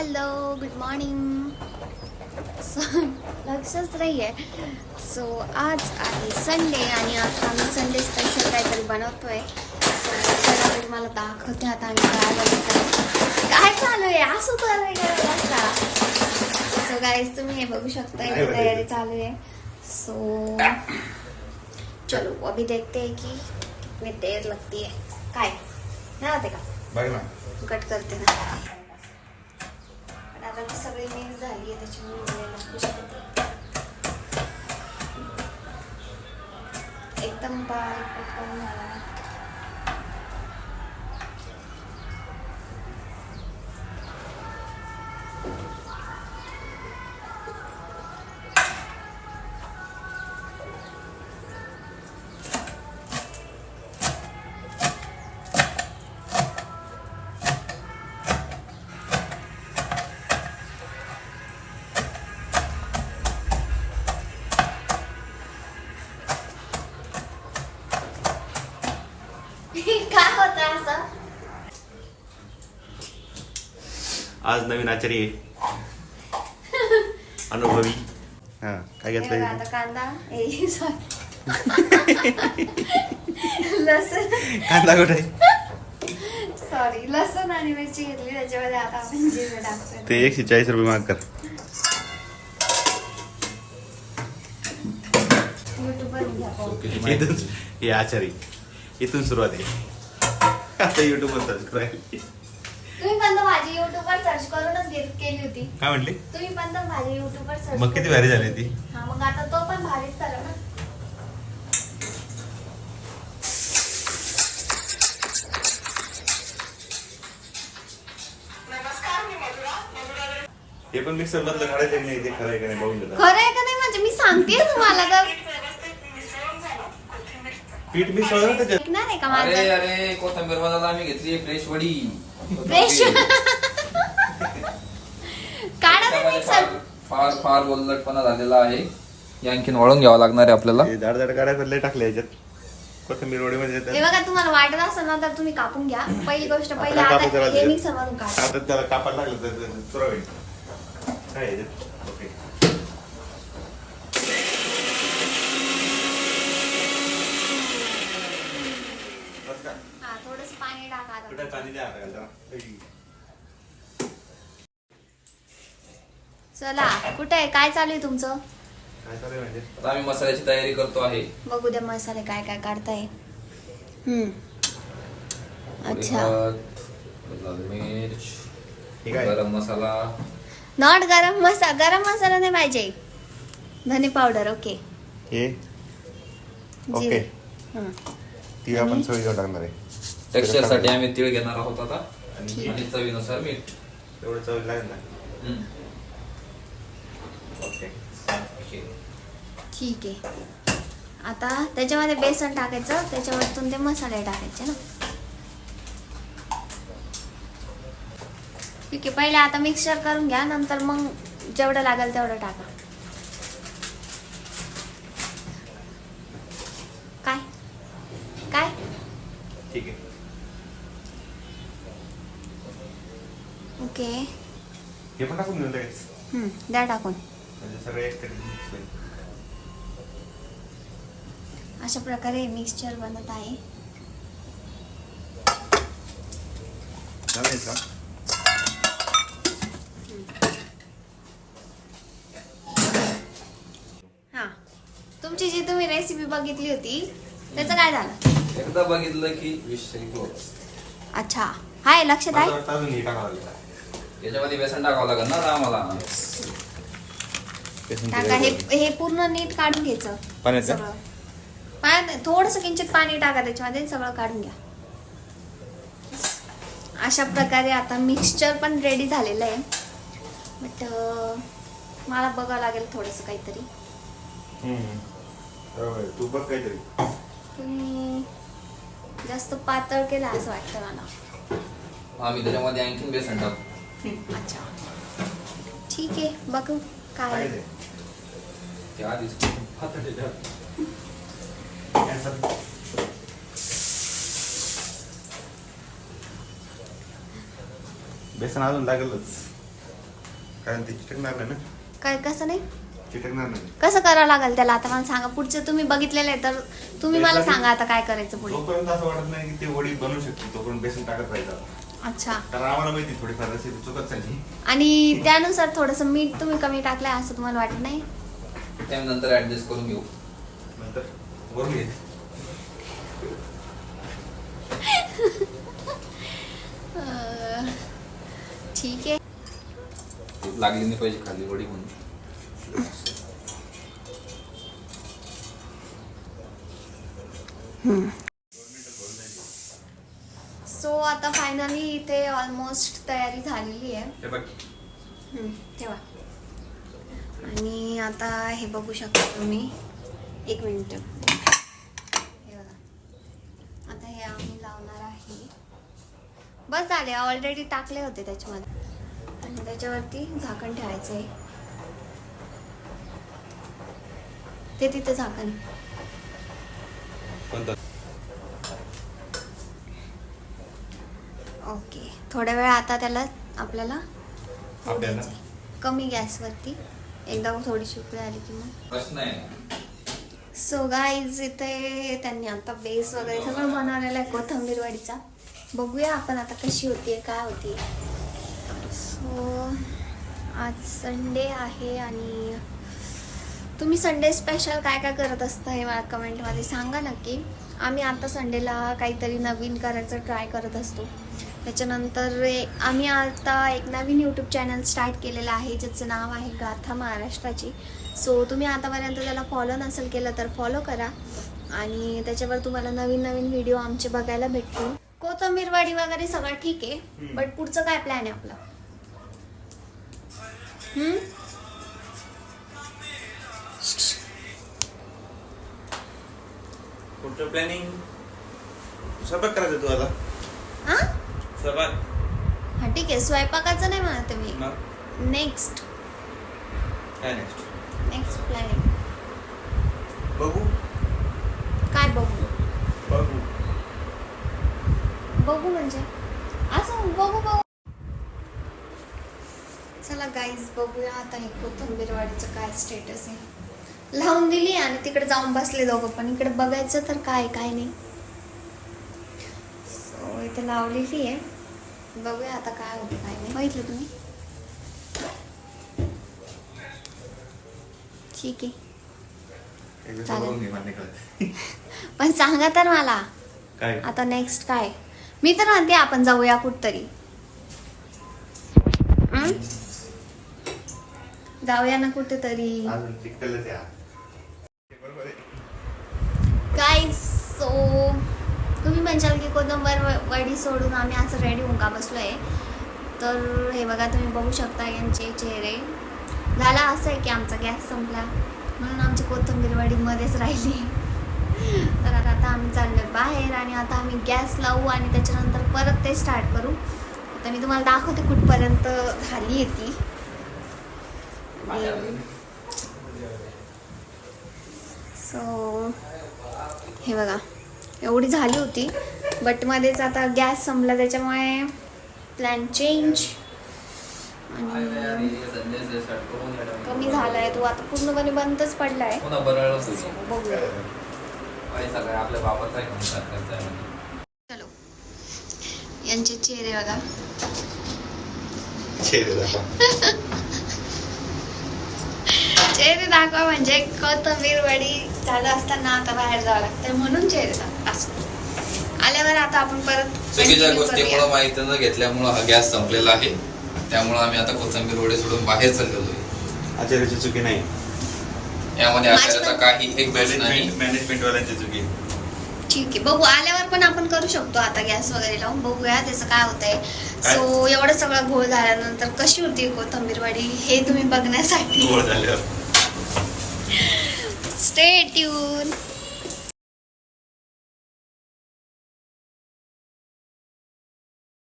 Hello good morning so लक्षच नाही आहे सो आज आहे संडे आणि आता आम्ही संडे स्पेशल काहीतरी बनवतोय. चला मी तुम्हाला दाखवते आता आम्ही काय बनवतोय काय चालू आहे? असं असता सो गाईज तुम्ही हे बघू शकता इथे तयारी. चालू आहे. सो चलो अभी देखते हैं कि कितनी देर लगती है. काय? नाही होते का? कट करते ना. पण आता सगळी मिक्स झाली आहे त्याच्यामुळे वेळ लागू शकते एकदम बारीक पटकन झाला. आज नवीन आचार्य आहे. अनुभवी. हा काय घेतलंय? आता कांदा ए सॉरी लसूण. कांदा कुठे सॉरी लसूण आणि मिरची घेतली त्याच्यामध्ये आता आपण जिरं टाकतोय. ते एकशे चाळीस रुपये माग कर. युट्यूबवर घ्या पाहू. इथून हे आचारी. इथून सुरुवात आहे. आता तुम्ही पण युट्यूबवर सर्च करूनच घेत केली होती. काय म्हणली तुम्ही पण तर भाजी युट्यूबवर सर्च मग किती भारी झाली ती हा मग आता तो पण भारीच करा ना. हे पण मिक्सर मधलं काढायचं की नाही? ते खरं आहे का नाही? बघून खरं आहे का नाही? म्हणजे मी सांगते तुम्हाला तर. पीठ मिसळ ना त्याच्यात ऐकणार आहे का अरे माझं? अरे कोथंबीर मधाला आम्ही घेतली फ्रेश वडी. फ्रेश काढा ना त्यामध्ये मिक्सर फार फार ओलटपणा झालेला आहे हे आणखीन वळून घ्यावं लागणार आहे आपल्याला हे काढायचं लय टाकले याच्यात कोथिंबीर हे बघा तुम्हाला वाटत असेल ना तर तुम्ही कापून घ्या पहिली गोष्ट पहिले आता कापून आता जरा हे दे. मिक्सर मधून काढा आता त्याला कापायला लागलं तर ते तुरा होईल काय आहे याच्यात? ओके बस का? हा थोडस पाणी टाका आता. कुठं पाणी द्या आता जरा. ऐ. चला कुठे आहे? काय चालू आहे तुमचं? म्हणजे? आता आम्ही मसाल्याची तयारी करतो आहे. बघू द्या मसाले काय काय काढताय. हम्म. अच्छा. हळद, लाल मिर्च ठीक आहे. गरम मसाला. नॉट गरम मसाला गरम मसाला नाही पाहिजे. धने पावडर ओके. हे? ओके. हं. ती आपण सगळी घेऊन टाकणार आहे. टेक्स्चरसाठी आम्ही तीळ घेणार आहोत आता. आणि आणि चवीनुसार मीठ. तेवढं चव लागेल ना. हम्म. ठीक आहे. आता त्याच्यामध्ये बेसन टाकायचं त्याच्यावरतून ते मसाले टाकायचे ना. ठीक आहे पहिले आता मिक्सर करून घ्या नंतर मग जेवढं लागेल तेवढं टाका. काय? काय? ठीक आहे. ओके. हे पण टाकून द्या टाकून. म्हणजे सगळे होईल. अशा प्रकारे मिक्सचर बनत आहे. चालेल का? हां. तुमची जी तुम्ही रेसिपी बघितली होती त्याचं काय झालं? एकदा बघितलं की विषय. अच्छा. हाय लक्षात मला आहे वाटतं अजून हे टाकावं लागेल. याच्यामध्ये बेसन टाकावं लागेल ना आता आम्हाला. बेसन टाका हे. हे पूर्ण नीट काढून घ्यायचं? सगळं पाण्यात थोडस किंचित पाणी टाका त्याच्यामध्ये सगळं काढून घ्या अशा प्रकारे आता मिक्सचर पण रेडी झालेलं आहे बट मला बघावं लागेल थोडंसं काहीतरी हम्म. बरोबर. तू बघ काहीतरी तुम्ही जास्त पातळ केलं असं वाटतं मला आम्ही त्याच्यामध्ये आणखीन बेसन टाकू अच्छा ठीक आहे बघू काय काय आहे. ते? आधीच पातळ. बेसन अजून लागेलच. कारण ते चिटकणार नाही ना? काय कसं नाही? चिटकणार नाही. कसं करावं लागेल त्याला? आता मला सांगा पुढचं तुम्ही बघितलेलं आहे तर तुम्ही मला सांगा आता काय करायचं पुढे. जोपर्यंत असं वाटत नाही की ते वडी बनवू शकते तोपर्यंत बेसन टाकत राहायचं अच्छा. कारण आम्हाला माहिती थोडीफार रेसिपी चुकत चालली. आणि त्यानुसार थोडंसं मीठ तुम्ही कमी टाकलंय असं तुम्हाला वाटत नाही? टाइम नंतर ऍडजस्ट करून घेऊ. नंतर वरून घे अं, ठीक आहे. ती लागली नाही पाहिजे खाली वडी म्हणून. सो आता फायनली इथे ऑलमोस्ट तयारी झालेली आहे. हे बघ. ठेवा. आणि आता हे बघू शकता तुम्ही. एक मिनिट. हे बघा. आता हे आम्ही लावणार आहे. बस झाले ऑलरेडी टाकले होते त्याच्यामध्ये. आणि त्याच्यावरती झाकण ठेवायचं आहे. ते तिथे झाकण. ओके. थोड्या वेळ आता त्याला आपल्याला. कमी गॅसवरती. एकदा थोडीशी उकळी आली की मग. सो गाईज इथे त्यांनी आता बेस वगैरे सगळं बनवलेलं आहे कोथंबीर वडीचा बघूया आपण आता कशी होतीये काय होती सो आज संडे आहे आणि तुम्ही संडे स्पेशल काय काय करत असता हे मला कमेंटमध्ये सांगा नक्की. आम्ही आता संडेला काहीतरी नवीन करायचं ट्राय करत असतो. त्याच्यानंतर आम्ही आता एक नवीन यूट्यूब चॅनल स्टार्ट केलेलं आहे ज्याचं नाव आहे गाथा महाराष्ट्राची. सो तुम्ही आतापर्यंत त्याला फॉलो नसेल केलं तर फॉलो करा. आणि त्याच्यावर तुम्हाला नवीन नवीन व्हिडिओ आमचे बघायला भेटतील. कोथंबीरवाडी वगैरे सगळं ठीक आहे. बट पुढचं काय प्लॅन आहे आपला? प्लॅनिंग स्वयंपाक करायचं तू आता. स्वयंपाक. हा ठीक आहे. स्वयंपाकाचं नाही म्हणत मी मग? नेक्स्ट काय नेक्स्ट नेक्स्ट प्लॅनिंग बघू. काय बघू? बघू. बघू म्हणजे? असं बघू बघू. चला गाईज बघूया आता हे कोथंबीरवाडीचं काय स्टेटस आहे. लावून दिली आणि तिकडे जाऊन बसले दोघं पण. इकडे बघायचं तर काय काय नाही. इथे लावलेली आहे. बघूया आता काय होतं काय नाही. बघितलं तुम्ही? ठीक आहे. चालेल. पण सांगा तर मला. काय? आता नेक्स्ट काय? मी तर म्हणते आपण जाऊया कुठतरी? जाऊया ना कुठेतरी. काय सो तुम्ही म्हणशाल की कोथंबर व- वडी सोडून आम्ही असं रेडी होऊन का आहे तर हे बघा तुम्ही बघू शकता यांचे चेहरे. झाला असं आहे की आमचा गॅस संपला. म्हणून आमची कोथंबीर वडीमध्येच राहिली. तर आता आम्ही आम्ही आहे बाहेर आणि आता आम्ही गॅस लावू आणि त्याच्यानंतर परत ते स्टार्ट करू. आता मी तुम्हाला दाखवते कुठपर्यंत झाली आहे ती. सो हे बघा. एवढी झाली होती. बट मध्येच आता गॅस संपला त्याच्यामुळे प्लॅन चेंज आणि कमी झालाय तो आता पूर्णपणे बंदच आपल्या बापाचं आहे आहे. चलो. यांचे चेहरे बघा. चेहरे दाखवा. चेहरे दाखवा म्हणजे कोथंबीर वडी चालू असताना आता बाहेर जावं लागतं म्हणून चेहरे असं आल्यावर आता आपण परत चुकीच्या गोष्टीमुळे. माहिती न घेतल्यामुळं हा गॅस संपलेला आहे. त्यामुळं आम्ही आता कोथंबीर वडे सोडून बाहेर चाललेलो आहे. आचार्याची चुकी नाही. यामध्ये आचार्याचा काही एक नाही मॅनेजमेंट मॅनेजमेंट वाल्यांची चुकी. ठीक आहे बघू. आल्यावर पण आपण करू शकतो आता गॅस वगैरे लावून. बघूया त्याचं काय होतंय? सो एवढं सगळं घोळ झाल्यानंतर कशी होती कोथंबीर वडी हे तुम्ही बघण्यासाठी? गोळ झाल्यावर. Stay tuned.